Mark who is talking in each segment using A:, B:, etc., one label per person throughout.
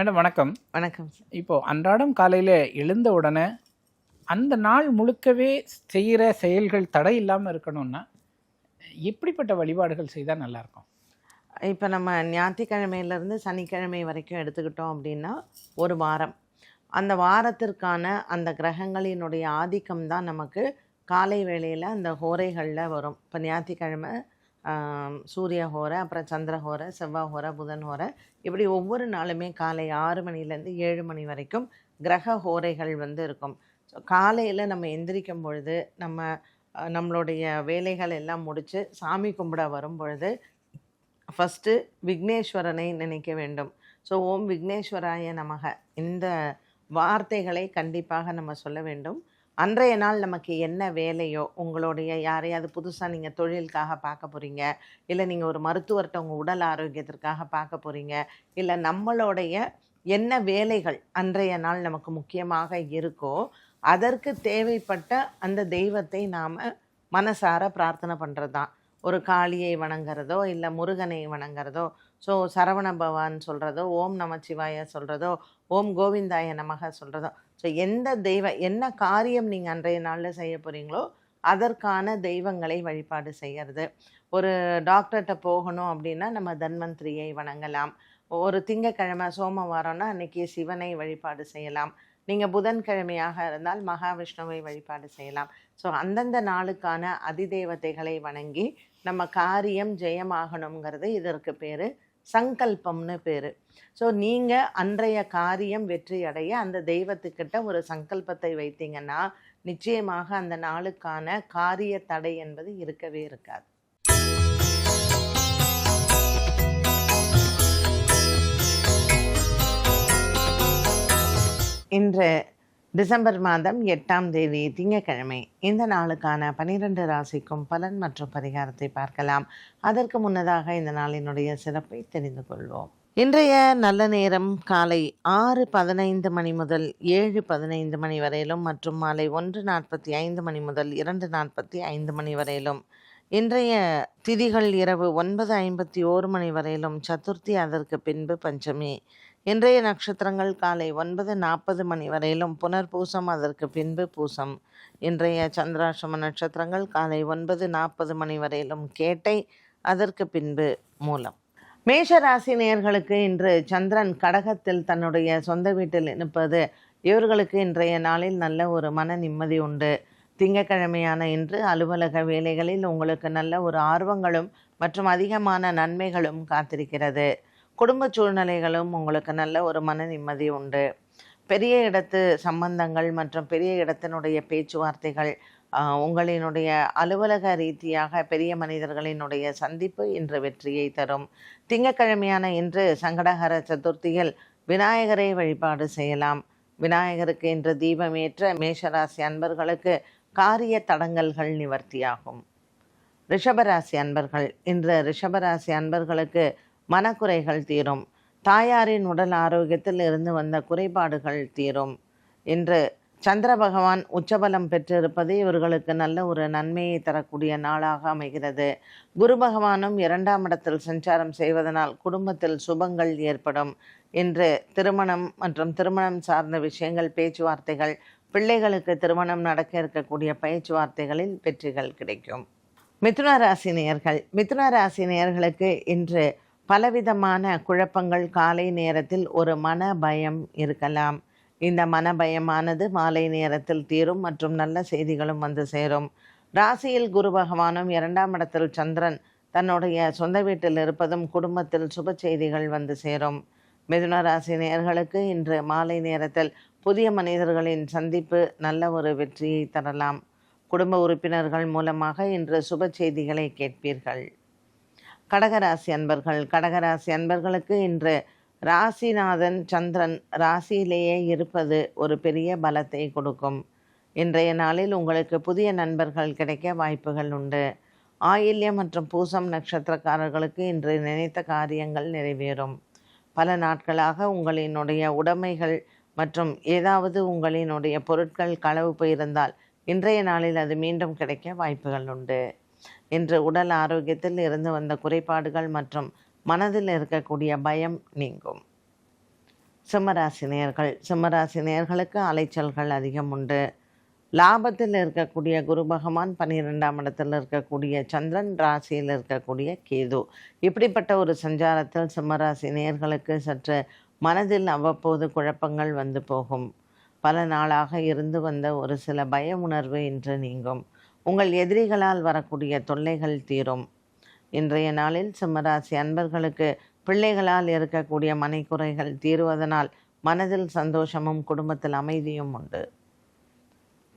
A: Madam வணக்கம்.
B: வணக்கம். Sir
A: இப்போ அன்றாடம் காலையில் எழுந்த உடனே அந்த நாள் முழுக்கவே செய்கிற செயல்கள் தடை இல்லாமல் இருக்கணும்னா எப்படிப்பட்ட வழிபாடுகள் செய்தால் நல்லாயிருக்கும்?
B: இப்போ நம்ம ஞாயிற்றுக்கிழமையிலேருந்து சனிக்கிழமை வரைக்கும் எடுத்துக்கிட்டோம் அப்படின்னா ஒரு வாரம். அந்த வாரத்திற்கான அந்த கிரகங்களினுடைய ஆதிக்கம் தான் நமக்கு காலை வேளையில் அந்த ஹோரைகளில் வரும். இப்போ ஞாயிற்றுக்கிழமை சூரிய ஹோரை அப்புறம் சந்திர ஹோரை செவ்வாய் ஹோரை புதன் ஹோரை. இப்படி ஒவ்வொரு நாளுமே காலை ஆறு மணிலேருந்து ஏழு மணி வரைக்கும் கிரக ஹோரைகள் வந்து இருக்கும். ஸோ காலையில் நம்ம எந்திரிக்கும் பொழுது நம்ம நம்மளுடைய வேலைகள் எல்லாம் முடித்து சாமி கும்பிட வரும் பொழுது ஃபஸ்ட்டு விக்னேஸ்வரனை நினைக்க வேண்டும். ஸோ ஓம் விக்னேஸ்வராய நமக. இந்த வார்த்தைகளை கண்டிப்பாக நம்ம சொல்ல வேண்டும். அன்றைய நாள் நமக்கு என்ன வேலையோ உங்களுடைய யாரையாவது புதுசாக நீங்கள் தொழிலுக்காக பார்க்க போகிறீங்க இல்லை நீங்கள் ஒரு மருத்துவர்கிட்ட உங்கள் உடல் ஆரோக்கியத்திற்காக பார்க்க போகிறீங்க இல்லை நம்மளுடைய என்ன வேலைகள் அன்றைய நாள் நமக்கு முக்கியமாக இருக்கோ அதற்கு தேவைப்பட்ட அந்த தெய்வத்தை நாம் மனசார பிரார்த்தனை பண்ணுறது தான் ஒரு காளியை வணங்குறதோ இல்லை முருகனை வணங்குறதோ ஸோ சரவண பவான் சொல்கிறதோ ஓம் நமச்சிவாய சொல்கிறதோ ஓம் கோவிந்தாய நமக சொல்கிறதோ ஸோ எந்த தெய்வ என்ன காரியம் நீங்கள் அன்றைய நாளில் செய்ய போகிறீங்களோ அதற்கான தெய்வங்களை வழிபாடு செய்கிறது ஒரு டாக்டர்கிட்ட போகணும் அப்படின்னா நம்ம தன்வந்திரியை வணங்கலாம். ஒரு திங்கக்கிழமை சோமவாரம்னா அன்னைக்கு சிவனை வழிபாடு செய்யலாம். நீங்கள் புதன்கிழமையாக இருந்தால் மகாவிஷ்ணுவை வழிபாடு செய்யலாம். ஸோ அந்தந்த நாளுக்கான அதிதேவதைகளை வணங்கி நம்ம காரியம் ஜெயமாகணுங்கிறது இதற்கு பேர் சங்கல்பம்னு பேர். ஸோ நீங்கள் அன்றைய காரியம் வெற்றி அடைய அந்த தெய்வத்துக்கிட்ட ஒரு சங்கல்பத்தை வைத்தீங்கன்னா நிச்சயமாக அந்த நாளுக்கான காரிய தடை என்பது இருக்கவே இருக்காது. இன்று டிசம்பர் மாதம் எட்டாம் தேதி திங்கக்கிழமை இந்த நாளுக்கான பனிரெண்டு ராசிக்கும் பலன் மற்றும் பரிகாரத்தை பார்க்கலாம். அதற்கு முன்னதாக இந்த நாளினுடைய சிறப்பை தெரிந்து கொள்வோம். இன்றைய நல்ல நேரம் காலை ஆறு பதினைந்து மணி முதல் ஏழு பதினைந்து மணி வரையிலும் மற்றும் மாலை ஒன்று நாற்பத்தி ஐந்து மணி முதல் இரண்டு நாற்பத்தி ஐந்து மணி வரையிலும். இன்றைய திதிகள் இரவு ஒன்பது ஐம்பத்தி ஓரு மணி வரையிலும் சதுர்த்தி அதற்கு பின்பு பஞ்சமி. இன்றைய நட்சத்திரங்கள் காலை ஒன்பது நாற்பது மணி வரையிலும் புனர்பூசம் அதற்கு பின்பு பூசம். இன்றைய சந்திராசிரம நட்சத்திரங்கள் காலை ஒன்பது நாற்பது மணி வரையிலும் கேட்டை அதற்கு பின்பு மூலம். மேஷ ராசி நேயர்களுக்கு இன்று சந்திரன் கடகத்தில் தன்னுடைய சொந்த வீட்டில் இருப்பது இவர்களுக்கு இன்றைய நாளில் நல்ல ஒரு மன நிம்மதி உண்டு. திங்கட்கிழமையான இன்று அலுவலக வேலைகளில் உங்களுக்கு நல்ல ஒரு ஆர்வங்களும் மற்றும் அதிகமான நன்மைகளும் காத்திருக்கிறது. குடும்ப சூழ்நிலைகளும் உங்களுக்கு நல்ல ஒரு மன நிம்மதி உண்டு. பெரிய இடத்து சம்பந்தங்கள் மற்றும் பெரிய இடத்தினுடைய பேச்சுவார்த்தைகள் உங்களினுடைய அலுவலக ரீதியாக பெரிய மனிதர்களினுடைய சந்திப்பு இன்று வெற்றியை தரும். திங்கக்கிழமையான இன்று சங்கடஹர சதுர்த்தியில் விநாயகரை வழிபாடு செய்யலாம். விநாயகருக்கு இன்று தீபமேற்ற மேஷராசி அன்பர்களுக்கு காரிய தடங்கல்கள் நிவர்த்தியாகும். ரிஷபராசி அன்பர்கள் இன்று ரிஷபராசி அன்பர்களுக்கு மனக்குறைகள் தீரும். தாயாரின் உடல் ஆரோக்கியத்தில் இருந்து வந்த குறைபாடுகள் தீரும் என்று சந்திர பகவான் உச்சபலம் பெற்றிருப்பது இவர்களுக்கு நல்ல ஒரு நன்மையை தரக்கூடிய நாளாக அமைகிறது. குரு பகவானும் இரண்டாம் இடத்தில் சஞ்சாரம் செய்வதனால் குடும்பத்தில் சுபங்கள் ஏற்படும் இன்று திருமணம் மற்றும் திருமணம் சார்ந்த விஷயங்கள் பேச்சுவார்த்தைகள் பிள்ளைகளுக்கு திருமணம் நடக்க இருக்கக்கூடிய பேச்சுவார்த்தைகளில் வெற்றிகள் கிடைக்கும். மிதுன ராசி நேயர்கள் மிதுன ராசி நேயர்களுக்கு இன்று பலவிதமான குழப்பங்கள் காலை நேரத்தில் ஒரு மன பயம் இருக்கலாம். இந்த மன பயமானது மாலை நேரத்தில் தீரும் மற்றும் நல்ல செய்திகளும் வந்து சேரும். ராசியில் குரு பகவானும் இரண்டாம் இடத்தில் சந்திரன் தன்னுடைய சொந்த வீட்டில் இருப்பதும் குடும்பத்தில் சுப செய்திகள் வந்து சேரும். மிதுன ராசி நேர்களுக்கு இன்று மாலை நேரத்தில் புதிய மனிதர்களின் சந்திப்பு நல்ல ஒரு வெற்றியை தரலாம். குடும்ப உறுப்பினர்கள் மூலமாக இன்று சுப செய்திகளை கேட்பீர்கள். கடகராசி அன்பர்கள் கடகராசி அன்பர்களுக்கு இன்று ராசிநாதன் சந்திரன் ராசியிலேயே இருப்பது ஒரு பெரிய பலத்தை கொடுக்கும். இன்றைய நாளில் உங்களுக்கு புதிய நண்பர்கள் கிடைக்க வாய்ப்புகள் உண்டு. ஆயில்யம் மற்றும் பூசம் நட்சத்திரக்காரர்களுக்கு இன்று நினைத்த காரியங்கள் நிறைவேறும். பல நாட்களாக உங்களினுடைய உடைமைகள் மற்றும் ஏதாவது உங்களினுடைய பொருட்கள் களவு போயிருந்தால் இன்றைய நாளில் அது மீண்டும் கிடைக்க வாய்ப்புகள் உண்டு. இன்று உடல் ஆரோக்கியத்தில் இருந்து வந்த குறைபாடுகள் மற்றும் மனதில் இருக்கக்கூடிய பயம் நீங்கும். சிம்மராசினியர்கள் சிம்மராசினியர்களுக்கு அலைச்சல்கள் அதிகம் உண்டு. லாபத்தில் இருக்கக்கூடிய குரு பகவான் பன்னிரெண்டாம் இடத்தில் இருக்கக்கூடிய சந்திரன் ராசியில் இருக்கக்கூடிய கேது. இப்படிப்பட்ட ஒரு சஞ்சாரத்தில் சிம்மராசி நேர்களுக்கு சற்று மனதில் அவ்வப்போது குழப்பங்கள் வந்து போகும். பல நாளாக இருந்து வந்த ஒரு சில பய உணர்வு இன்று நீங்கும். உங்கள் எதிரிகளால் வரக்கூடிய தொல்லைகள் தீரும். இன்றைய நாளில் சிம்மராசி அன்பர்களுக்கு பிள்ளைகளால் இருக்கக்கூடிய மனைக்குறைகள் தீருவதனால் மனதில் சந்தோஷமும் குடும்பத்தில் அமைதியும் உண்டு.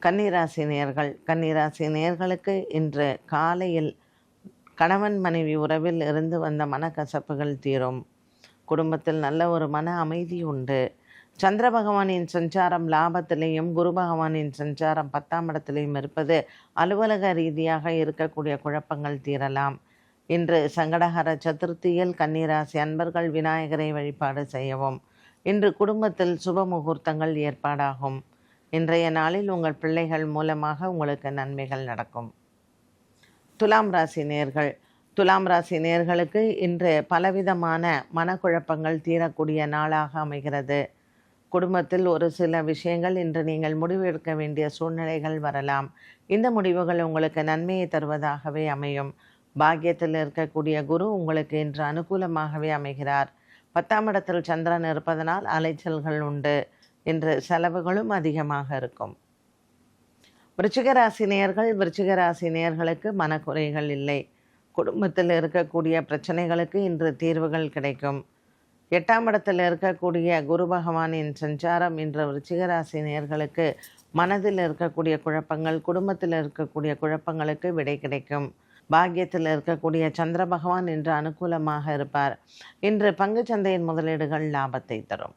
B: கன்னிராசி நேர்கள் கன்னிராசி நேர்களுக்கு இன்று காலையில் கணவன் மனைவி உறவில் இருந்து வந்த மனக்கசப்புகள் தீரும். குடும்பத்தில் நல்ல ஒரு மன அமைதி உண்டு. சந்திர பகவானின் சஞ்சாரம் லாபத்திலையும் குரு பகவானின் சஞ்சாரம் பத்தாம் இடத்திலையும் இருப்பது அலுவலக ரீதியாக இருக்கக்கூடிய குழப்பங்கள் தீரலாம். இன்று சங்கடஹர சதுர்த்தியில் கன்னிராசி அன்பர்கள் விநாயகரை வழிபாடு செய்யவும் இன்று குடும்பத்தில் சுப முகூர்த்தங்கள் ஏற்பாடாகும். இன்றைய நாளில் உங்கள் பிள்ளைகள் மூலமாக உங்களுக்கு நன்மைகள் நடக்கும். துலாம் ராசி நேர்கள். துலாம் ராசி நேர்களுக்கு இன்று பலவிதமான மனக்குழப்பங்கள் தீரக்கூடிய நாளாக அமைகிறது. குடும்பத்தில் ஒரு சில விஷயங்கள் இன்று நீங்கள் முடிவெடுக்க வேண்டிய சூழ்நிலைகள் வரலாம். இந்த முடிவுகள் உங்களுக்கு நன்மையை தருவதாகவே அமையும். பாக்கியத்தில் இருக்கக்கூடிய குரு உங்களுக்கு இன்று அனுகூலமாகவே அமைகிறார். பத்தாம் இடத்தில் சந்திரன் இருப்பதனால் அலைச்சல்கள் உண்டு. இன்று செலவுகளும் அதிகமாக இருக்கும். விருச்சிக விருச்சிகராசினியர்களுக்கு மனக்குறைகள் இல்லை. குடும்பத்தில் இருக்கக்கூடிய பிரச்சனைகளுக்கு இன்று தீர்வுகள் கிடைக்கும். எட்டாம் இடத்தில் இருக்கக்கூடிய குரு பகவானின் சஞ்சாரம் இன்று விருச்சிக நேர்களுக்கு மனதில் இருக்கக்கூடிய குழப்பங்கள் குடும்பத்தில் இருக்கக்கூடிய குழப்பங்களுக்கு விடை கிடைக்கும். பாக்கியத்தில் இருக்கக்கூடிய சந்திர பகவான் இன்று அனுகூலமாக இருப்பார். இன்று பங்கு சந்தையின் முதலீடுகள் லாபத்தை தரும்.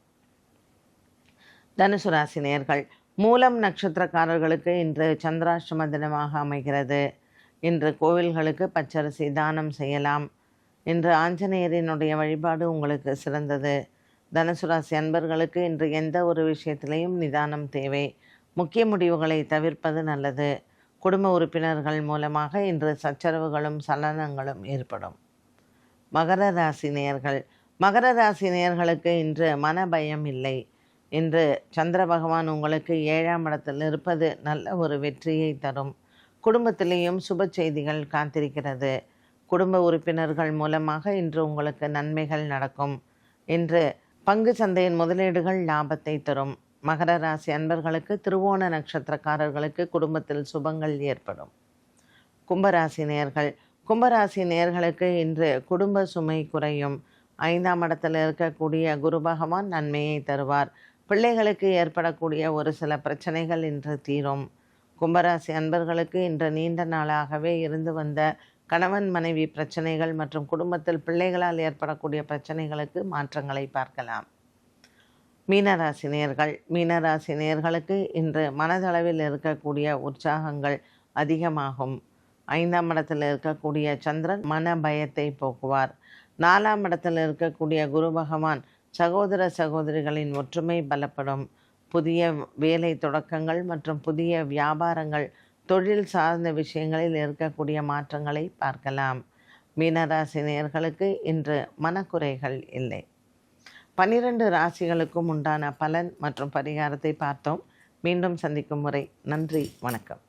B: தனுசு ராசி நேர்கள் மூலம் நட்சத்திரக்காரர்களுக்கு இன்று சந்திராஷ்டம தினமாக அமைகிறது. இன்று கோவில்களுக்கு பச்சரிசி தானம் செய்யலாம். இன்று ஆஞ்சநேயரினுடைய வழிபாடு உங்களுக்கு சிறந்தது. தனுசு ராசி அன்பர்களுக்கு இன்று எந்த ஒரு விஷயத்திலையும் நிதானம் தேவை. முக்கிய முடிவுகளை தவிர்ப்பது நல்லது. குடும்ப உறுப்பினர்கள் மூலமாக இன்று சச்சரவுகளும் சலனங்களும் ஏற்படும். மகர ராசி நேயர்கள். மகர ராசி நேயர்களுக்கு இன்று மன பயம் இல்லை. இன்று சந்திர பகவான் உங்களுக்கு ஏழாம் இடத்தில் இருப்பது நல்ல ஒரு வெற்றியை தரும். குடும்பத்திலேயும் சுப செய்திகள் காத்திருக்கிறது. குடும்ப உறுப்பினர்கள் மூலமாக இன்று உங்களுக்கு நன்மைகள் நடக்கும். இன்று பங்கு சந்தையின் முதலீடுகள் லாபத்தை தரும். மகர ராசி அன்பர்களுக்கு திருவோண நட்சத்திரக்காரர்களுக்கு குடும்பத்தில் சுபங்கள் ஏற்படும். கும்பராசி நேர்கள். கும்பராசி நேர்களுக்கு இன்று குடும்ப சுமை குறையும். ஐந்தாம் இடத்தில் இருக்கக்கூடிய குரு பகவான் நன்மையை தருவார். பிள்ளைகளுக்கு ஏற்படக்கூடிய ஒரு சில பிரச்சனைகள் இன்று தீரும். கும்பராசி அன்பர்களுக்கு இன்று நீண்ட நாளாகவே இருந்து வந்த கணவன் மனைவி பிரச்சனைகள் மற்றும் குடும்பத்தில் பிள்ளைகளால் ஏற்படக்கூடிய பிரச்சனைகளுக்கு மாற்றங்களை பார்க்கலாம். மீனராசி நேர்கள். மீனராசி நேர்களுக்கு இன்று மனதளவில் இருக்கக்கூடிய உற்சாகங்கள் அதிகமாகும். ஐந்தாம் இடத்தில் இருக்கக்கூடிய சந்திரன் மன பயத்தை போக்குவார். நாலாம் இடத்தில் இருக்கக்கூடிய குரு பகவான் சகோதர சகோதரிகளின் ஒற்றுமை பலப்படும். புதிய வேலை தொடக்கங்கள் மற்றும் புதிய வியாபாரங்கள் தொழில் சார்ந்த விஷயங்களில் இருக்கக்கூடிய மாற்றங்களை பார்க்கலாம். மீனராசி நேர்களுக்கு இன்று மனக்குறைகள் இல்லை. பனிரெண்டு ராசிகளுக்கும் உண்டான பலன் மற்றும் பரிகாரத்தை பார்த்தோம். மீண்டும் சந்திக்கும் முறை. நன்றி. வணக்கம்.